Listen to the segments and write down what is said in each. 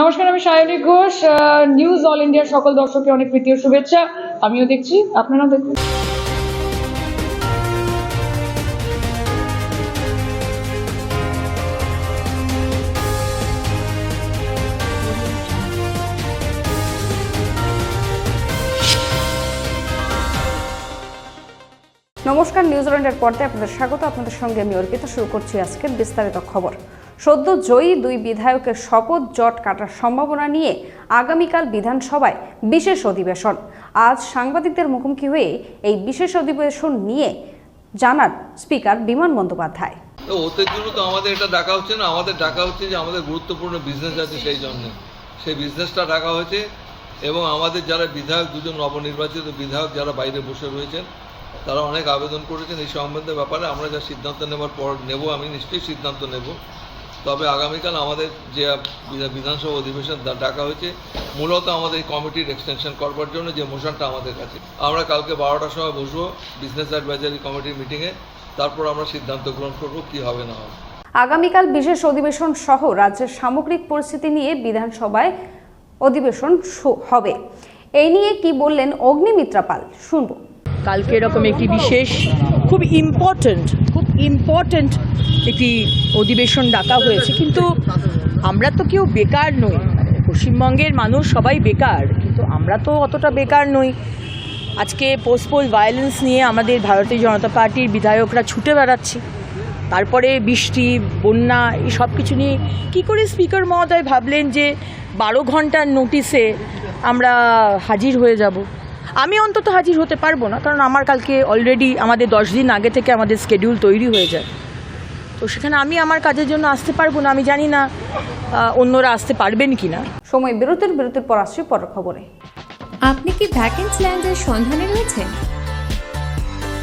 নমস্কার, আমি Sayani Ghosh news all ইন্ডিয়ার সকল দর্শককে অনেক প্রীতি ও শুভেচ্ছা। আমিও দেখছি, আপনারাও দেখুন। নমস্কার নিউজিল্যান্ডের পর্দায় আপনাদের স্বাগত। আপনাদের সঙ্গে আমি অর্পিতা, শুরু করছি আজকের বিস্তারিত খবর। সদ্য জয়ী দুই বিধায়কের শপথ জট কাটার সম্ভাবনা নিয়ে আগামীকাল বিধানসভায় বিশেষ অধিবেশন। আজ সাংবাদিকদের মুখোমুখি হয়ে এই বিশেষ অধিবেশন নিয়ে জানান স্পিকার বিমান বন্দ্যোপাধ্যায়। ওদের জন্য তো আমাদের এটা ডাকা হচ্ছে না, আমাদের ডাকা হচ্ছে যে আমাদের গুরুত্বপূর্ণ বিজনেস আছে সেই জন্য। সেই বিজনেসটা ডাকা হয়েছে এবং আমাদের যারা বিধায়ক, দুজন নবনির্বাচিত বিধায়ক যারা বাইরে বসে রয়েছেন, তারা অনেক আবেদন করেছেন এই সম্বন্ধে ব্যাপারে। আমরা যা সিদ্ধান্ত নেওয়ার পর নেব, আমি নিশ্চয়ই সিদ্ধান্ত নেব। তবে আগামীকাল আমাদের যে বিধানসভা অধিবেশন ডাকা হয়েছে মূলত আমাদের এই কমিটির এক্সটেনশন করবার জন্য যে মোশনটা আমাদের কাছে। আমরা কালকে বারোটার সময় বসবো বিজনেস অ্যাডভাইজারি কমিটির মিটিংয়ে তারপর আমরা সিদ্ধান্ত গ্রহণ করব কী হবে না হবে। আগামীকাল বিশেষ অধিবেশন সহ রাজ্যের সামগ্রিক পরিস্থিতি নিয়ে বিধানসভায় অধিবেশন হবে। এই নিয়ে কি বললেন অগ্নিমিত্রা পাল শুনব। কালকে এরকম একটি বিশেষ খুব ইম্পর্ট্যান্ট খুব ইম্পর্ট্যান্ট একটি অধিবেশন ডাকা হয়েছে, কিন্তু আমরা তো কেউ বেকার নই। মানে পশ্চিমবঙ্গের মানুষ সবাই বেকার, কিন্তু আমরা তো অতটা বেকার নই। আজকে পোস্টপোল ভায়োলেন্স নিয়ে আমাদের ভারতীয় জনতা পার্টির বিধায়করা ছুটে বেড়াচ্ছি। তারপরে বৃষ্টি, বন্যা, এই সব কিছু নিয়ে কী করে স্পিকার মহোদয় ভাবলেন যে বারো ঘণ্টার নোটিসে আমরা হাজির হয়ে যাব? আমি অন্তত হাজির হতে পারব না, কারণ আমার কালকে অলরেডি আমাদের দশ দিন আগে থেকে আমাদের স্কেডিউল তৈরি হয়ে যায়। তো সেখানে আমি আমার কাজের জন্য আসতে পারব না আমি জানি না অন্যরা আসতে পারবেন কি না সময় বিরতির বিরতির পর আসছি পরের খবরে। আপনি কি ভ্যাকেন্সি ল্যান্ডের সন্ধানে রয়েছেন?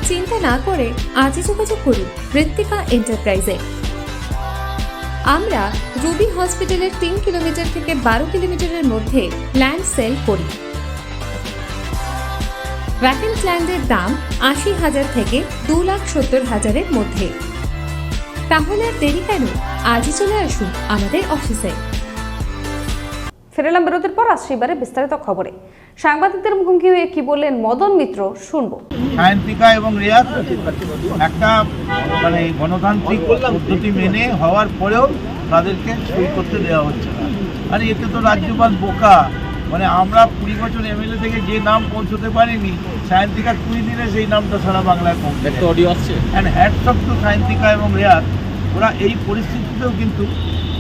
চিন্তা না করে আজই যোগাযোগ করুন ঋত্বিকা এন্টারপ্রাইজে। আমরা রুবি হসপিটালের তিন কিলোমিটার থেকে বারো কিলোমিটারের মধ্যে ল্যান্ড সেল করি। ভ্যাকেন্স ল্যান্ডের দাম আশি হাজার থেকে দু লাখ সত্তর হাজারের মধ্যে। তাহলে আর দেরি কেন? আজই চলে আসুন আমাদের অফিসে। ফিরেলাম বিরতির পর আসছি এবারে বিস্তারিত খবরে। সাংবাদিকদের মুখোমুখি হয়ে কি বললেন মদন মিত্র শুনব। সায়ন্তিকা এবং রিয়াজ একটা মানে গণতান্ত্রিক পদ্ধতি মেনে হওয়ার পরেও তাদেরকে সই করতে দেওয়া হচ্ছে না। আরে এতে তো রাজ্যপাল বোকা। মানে আমরা কুড়ি বছর এমএলএ থেকে যে নাম পৌঁছতে পারিনি সায়ন্তিকা কুড়ি দিনে সেই নামটা সারা বাংলায় পৌঁছে একটা অডিও আসছে। And hats off to Sayantika এবং রেয়াজ ওরা এই পরিস্থিতিতেও কিন্তু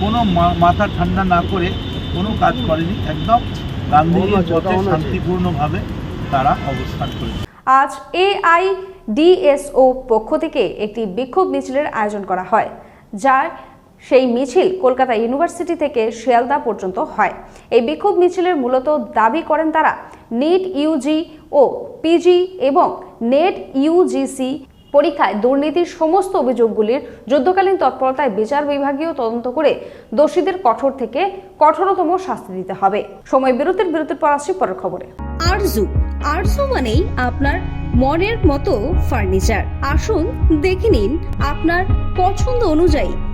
কোনো মা- মাথা ঠান্ডা না করে কোনো কাজ করেনি। একদম গান্ধীজির পথে শান্তিপূর্ণভাবে তারা অবস্থান করেছে। আজ এআইডিএসও পক্ষ থেকে একটি বিক্ষোভ মিছিলের আয়োজন করা হয় যার সেই মিছিল কলকাতা ইউনিভার্সিটি থেকে শিয়ালদা পর্যন্ত হয়। এই বিক্ষোভ মিছিলের মূলত দাবি করেন তারা নিট ইউজি ও পিজি এবং নেট ইউজিসি পরীক্ষায় দুর্নীতির সমস্ত অভিযোগগুলির যুদ্ধকালীন তৎপরতায় বিচার বিভাগীয় তদন্ত করে দোষীদের কঠোর থেকে কঠোরতম শাস্তি দিতে হবে। সময় বিরতির বিরতির পর আসছি পরের খবরে। আরজু আরজু মানেই আপনার মনের মতো ফার্নিচার। আসুন দেখে নিন আপনার পছন্দ অনুযায়ী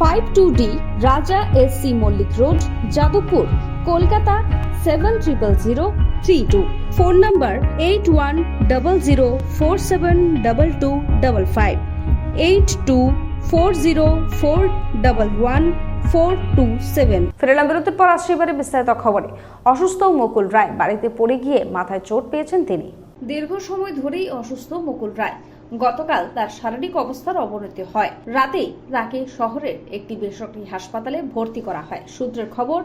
Five two D Raja S C Mallick road Jadavpur Kolkata seven triple zero three two. Phone number eight one double zero four seven double two double five. Eight two four zero four double one four two seven. ফেরালাম বিরতির পর আসছে এবারে বিস্তারিত খবরে। অসুস্থ মুকুল রায় বাড়িতে পড়ে গিয়ে মাথায় চোট পেয়েছেন তিনি। দীর্ঘ সময় ধরেই অসুস্থ মুকুল রায়। গতকাল তার শারীরিক অবস্থার অবনতি হয়। রাতেই তাকে শহরের একটি বেসরকারি হাসপাতালে ভর্তি করা হয়। সূত্রের খবর,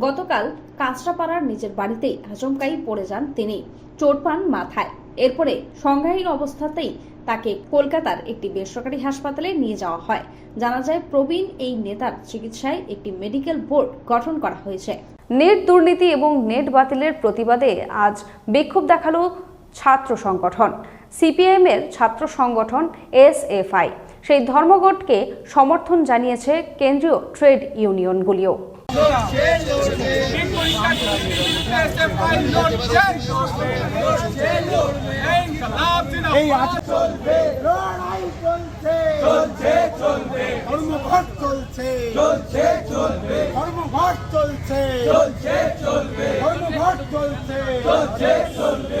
গতকাল কাঁচরাপাড়ার নিজের বাড়িতেই আচমকাই পড়ে যান তিনি। চোট পান মাথায়। এরপরে সংজ্ঞাহীন অবস্থাতেই তাকে কলকাতার একটি বেসরকারি হাসপাতালে নিয়ে যাওয়া হয়। জানা যায়, প্রবীণ এই নেতার চিকিৎসায় একটি মেডিকেল বোর্ড গঠন করা হয়েছে। নেট দুর্নীতি এবং নেট বাতিলের প্রতিবাদে আজ বিক্ষোভ দেখাল ছাত্র সংগঠন। সিপিএম এর ছাত্র সংগঠন এসএফআই। সেই ধর্মঘটকে সমর্থন জানিয়েছে কেন্দ্রীয় ট্রেড ইউনিয়নগুলিও। চলছে চলছে চলবে। ধর্মঘট চলছে চলছে চলবে।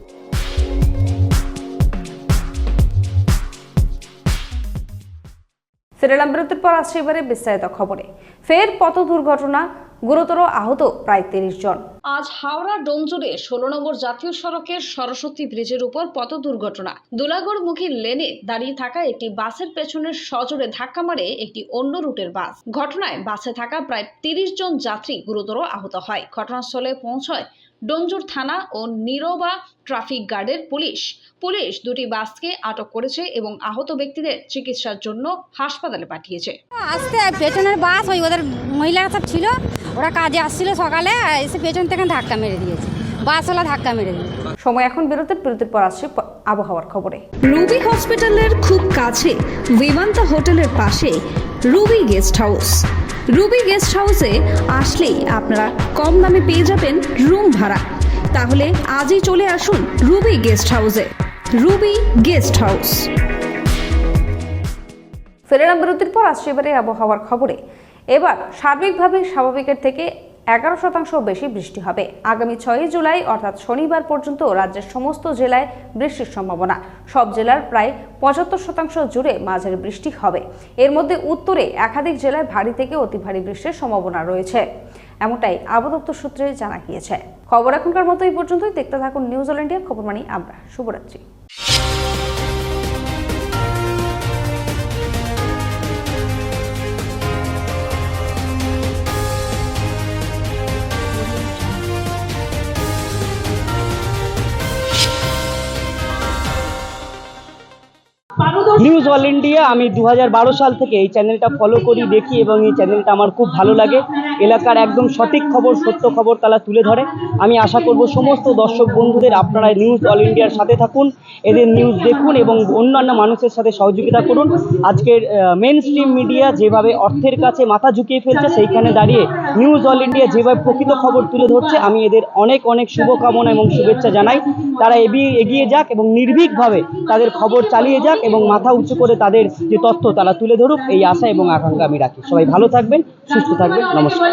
ফেরালাম বিরতির পর আসছে এবারে বিস্তারিত খবরে। ফের পথ দুর্ঘটনা, গুরুতর আহত প্রায় তিরিশ জন। আজ হাওড়া ডোমজুড়ে ষোলো নম্বর জাতীয় সড়কের সরস্বতী ব্রিজের উপর পথ দুর্ঘটনা। দুলাগড়মুখী লেনে দাঁড়িয়ে থাকা একটি বাসের পেছনের সজোরে ধাক্কা মারে একটি অন্য রুটের বাস। ঘটনায় বাসে থাকা প্রায় তিরিশ জন যাত্রী গুরুতর আহত হয়। ঘটনাস্থলে পৌঁছয় ডোমজুর থানা ও নীরবা ট্রাফিক গার্ডের পুলিশ। পুলিশ দুটি বাসকে আটক করেছে এবং আহত ব্যক্তিদের চিকিৎসার জন্য হাসপাতালে পাঠিয়েছে। আসতে পেছনের বাস ওই ওদের মহিলারা সব ছিল ওরা কাজে আসছিল সকালে এসে পেছন থেকে ধাক্কা মেরে দিয়েছে। বাসওয়ালা ধাক্কা মেরে দিয়েছে সময় এখন বিরতির বিরতির পর আসছে আবহাওয়ার খবরে। রুবি হসপিটালের খুব কাছে বিমান্তা হোটেলের পাশে Ruby guest house. Ruby guest হাউসে আসলেই আপনারা কম দামে পেয়ে যাবেন রুম ভাড়া। তাহলে আজই চলে আসুন রুবি গেস্ট হাউসে। Ruby guest house. ফেরেলাম বিরতির পর আসছে এবারে আবহাওয়ার খবরে। এবার সার্বিকভাবে স্বাভাবিকের থেকে এগারো শতাংশ বেশি বৃষ্টি হবে। আগামী ছয়ই জুলাই, অর্থাৎ শনিবার পর্যন্ত রাজ্যের সমস্ত জেলায় বৃষ্টির সম্ভাবনা। সব জেলার প্রায় পঁচাত্তর শতাংশ জুড়ে মাঝারি বৃষ্টি হবে। এর মধ্যে উত্তরে একাধিক জেলায় ভারী থেকে অতি ভারী বৃষ্টির সম্ভাবনা রয়েছে। এমনটাই আবদপ্তর সূত্রে জানা গিয়েছে। খবর এখনকার মতো এই পর্যন্তই। দেখতে থাকুন নিউজ অল ইন্ডিয়া খবর মানি আমরা। শুভরাত্রি। নিউজ অল ইন্ডিয়া আমি দু হাজার বারো সাল থেকে এই চ্যানেলটা ফলো করি, দেখি এবং এই চ্যানেলটা আমার খুব ভালো লাগে। এলাকার একদম সঠিক খবর, সত্য খবর তারা তুলে ধরে। আমি আশা করব সমস্ত দর্শক বন্ধুদের আপনারা নিউজ অল ইন্ডিয়ার সাথে থাকুন, এদের নিউজ দেখুন এবং অন্যান্য মানুষের সাথে সহযোগিতা করুন। আজকের মেন স্ট্রিম মিডিয়া যেভাবে অর্থের কাছে মাথা ঝুঁকিয়ে ফেলছে, সেইখানে দাঁড়িয়ে নিউজ অল ইন্ডিয়া যেভাবে প্রকৃত খবর তুলে ধরছে, আমি এদের অনেক অনেক শুভকামনা এবং শুভেচ্ছা জানাই। তারা এগিয়ে যাক এবং নির্ভীকভাবে তাদের খবর চালিয়ে যাক এবং মাথা উঁচু করে তাদের যে তথ্য, তারা তুলে ধরুক, এই আশা এবং আকাঙ্ক্ষা আমি রাখি। সবাই ভালো থাকবেন, সুস্থ থাকবেন, নমস্কার।